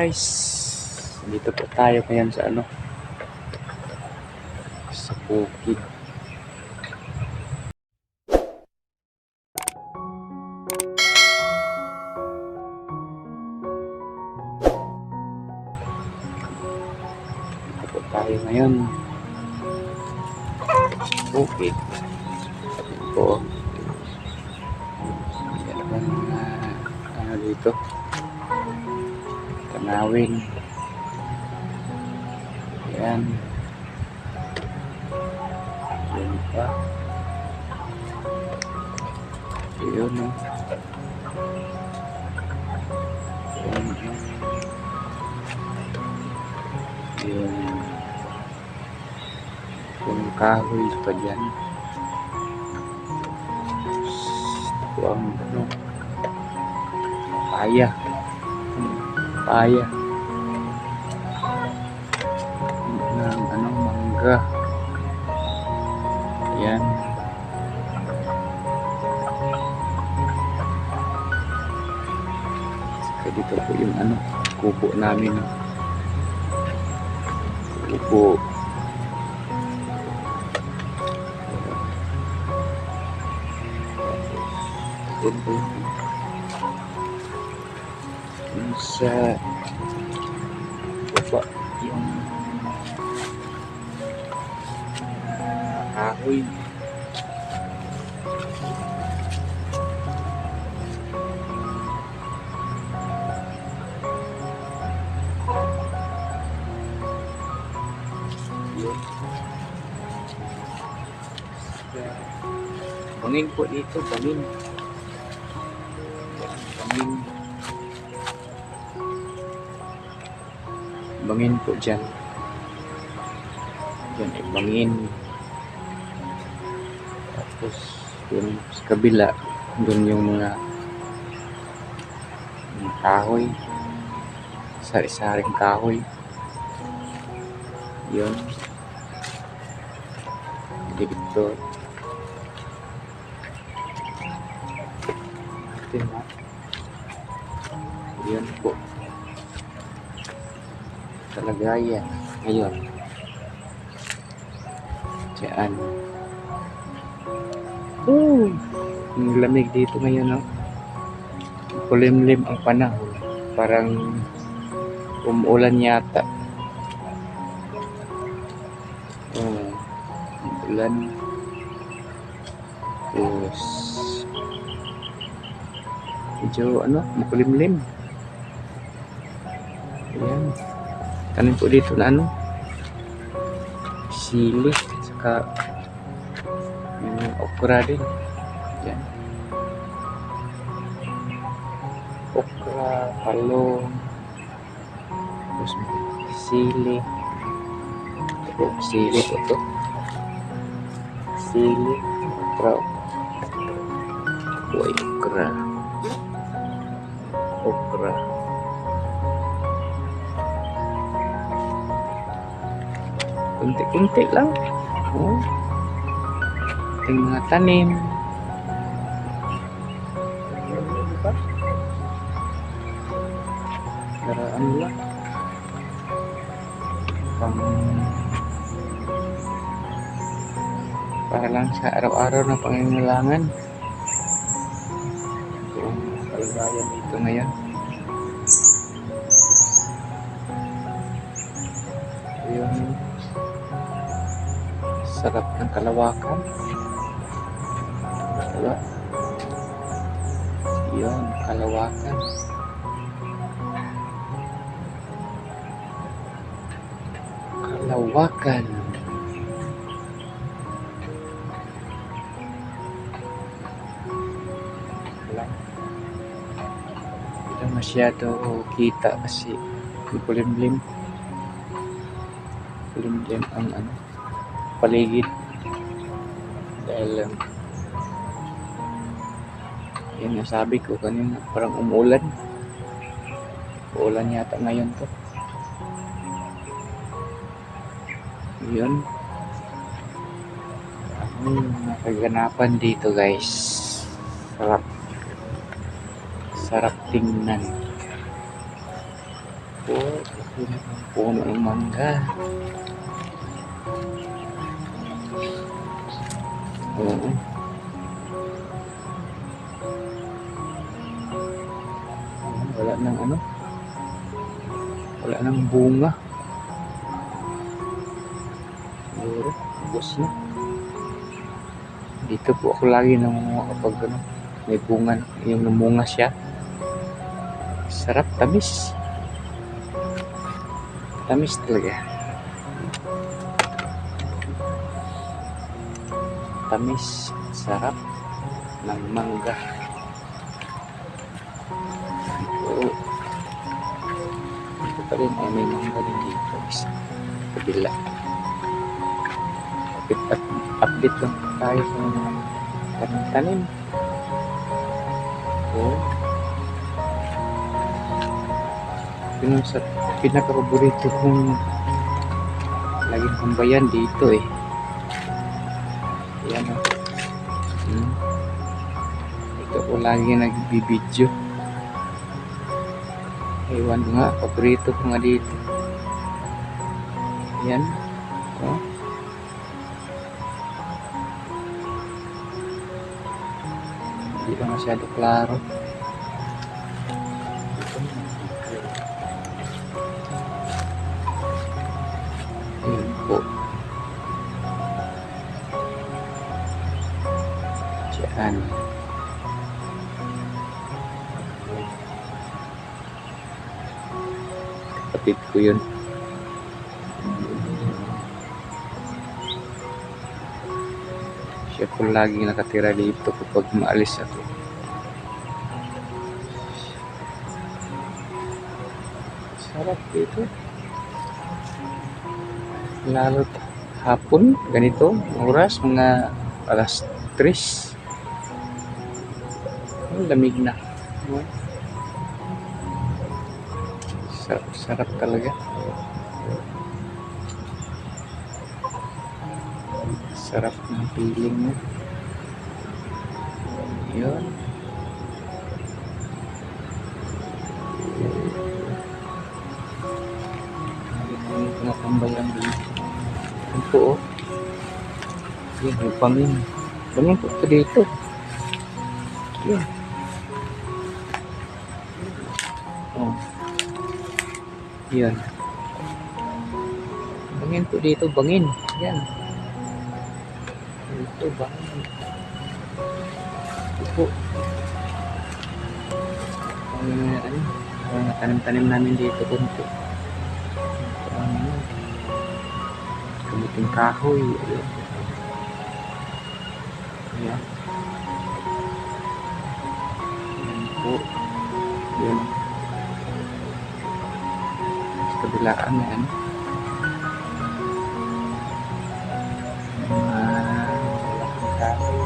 guys. Dito po tayo ngayon sa ano? Sa bukid. Dito po tayo ngayon. Bukid. Ito po. Yan ang mga ano dito. Tanawin. Ayan. Yan pa. Yun o. Yan o. Yung kahoy pa dyan. Ito ang ano. Paya. Paya. ng ano, mangga. Ayan. Saka dito po yung ano, kubo namin. Kubo. Yun po. Sa baba yung kahoy. Bangin po dito. Bangin. Bangin po dyan. Yan ay bangin. Tapos yung sa kabila, doon yung mga yung kahoy. Sari-saring kahoy. Yun. Dito. Ito. Yun po. Talaga yan. Ngayon. Diyan. Oh, ang lamig dito ngayon, no? Kulimlim ang panahon. Parang umuulan yata. Oh, ulan. Tapos, medyo ano, makulimlim. Ayan. Kanin po dito na ano, sili, saka yung okra din. Yan. Okra, palong, tapos sili. Ito, sili to. Sili, okra. Uy, okra. Okra. Kunti-kunti lang. Oh. Ating mga tanim. Diba? Daraan lang. Pang para lang sa araw-araw na pangangailangan. Sarap ng kalawakan. Diba? Yun, kalawakan. Kalawakan. Wala. Hindi masyado kita kasi kulimlim. Kulimlim ang ano, paligid. Dahil um, yun nga sabi ko kanina parang umulan. Uulan yata ngayon to. Yun. Ang mga kaganapan dito guys. Sarap. Sarap tingnan. po. Puno ng mangga. Oo. Wala nang ano. Wala nang bunga. Siguro, ubos na. Dito po ako lagi nangunguha kapag ano, may bunga, yung namunga siya. Sarap, tamis. Tamis talaga. Tamis, sarap ng mangga. Oo. Ito pa rin, ay may mangga din dito. Isa. Kabila. Update, up, update lang tayo sa mga tanim-tanim. Oo. Yun ang sa pinaka-paborito kong laging kumbayan dito eh. Yan o. Hmm. Ito ko lagi nagbibideo. Ewan ko nga, paborito ko nga dito. Yan. Oh. Hindi lang masyado klaro. Ko yun. Siya po laging nakatira dito kapag maalis ako. Sarap dito. Lalo hapon, ganito, oras, mga alas 3. Ang lamig na. Sarap, sarap talaga. Sarap ng feeling mo. Yun. Ang tumatambayan dito. Yan po oh. Yan, yung pangin. Pangin po ito dito. Yan. Yan. Bangin po dito, bangin. Yan. Dito, bangin. Ito po. Ang ano, ang tanim-tanim namin dito kunti. Ito ang ano, kamuting kahoy. Ayan. Ayan po. Kabilaan na kahoy.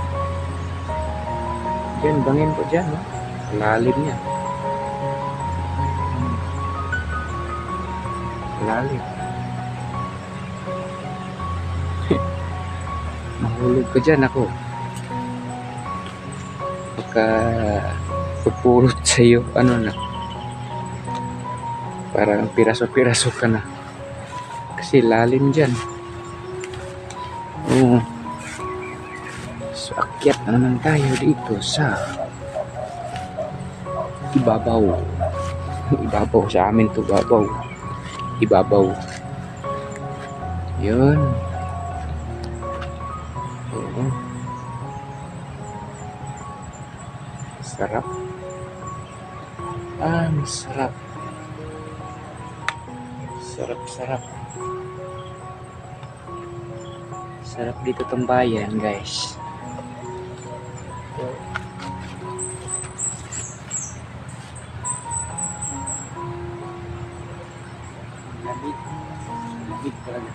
Diyan, bangin po dyan. No? Lalim. Hmm. Lalim. Mahulog ka dyan ako. Pagka pupulot sa'yo, ano na. Parang piraso-piraso ka na. Kasi lalim dyan. Oo. So, akyat na naman tayo dito sa ibabaw. Ibabaw sa amin to babaw. Ibabaw. Yun. Oo. Sarap. Ah, masarap. Sarap, sarap. Sarap dito tambayan, guys. Lamig. Lamig talaga.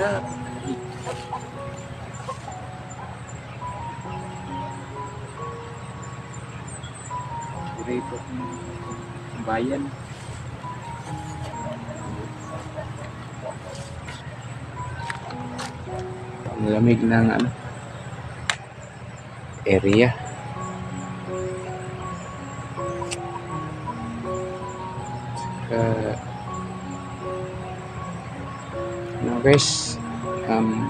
Lamig. Dito bayan. Ang lamig ng ano area. uh, ano guys um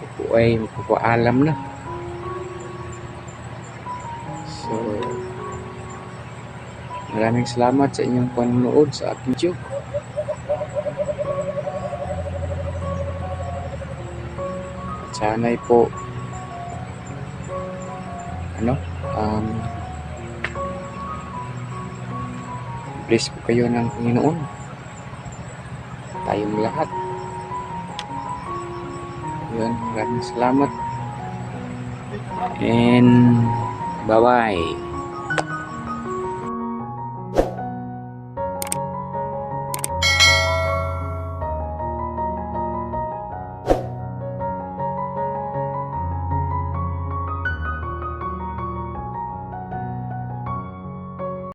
ako ay magpapaalam na so maraming salamat sa inyong panonood sa aking video sana'y po ano um bless po kayo ng Panginoon. Tayong lahat. Yun maraming salamat. And bye bye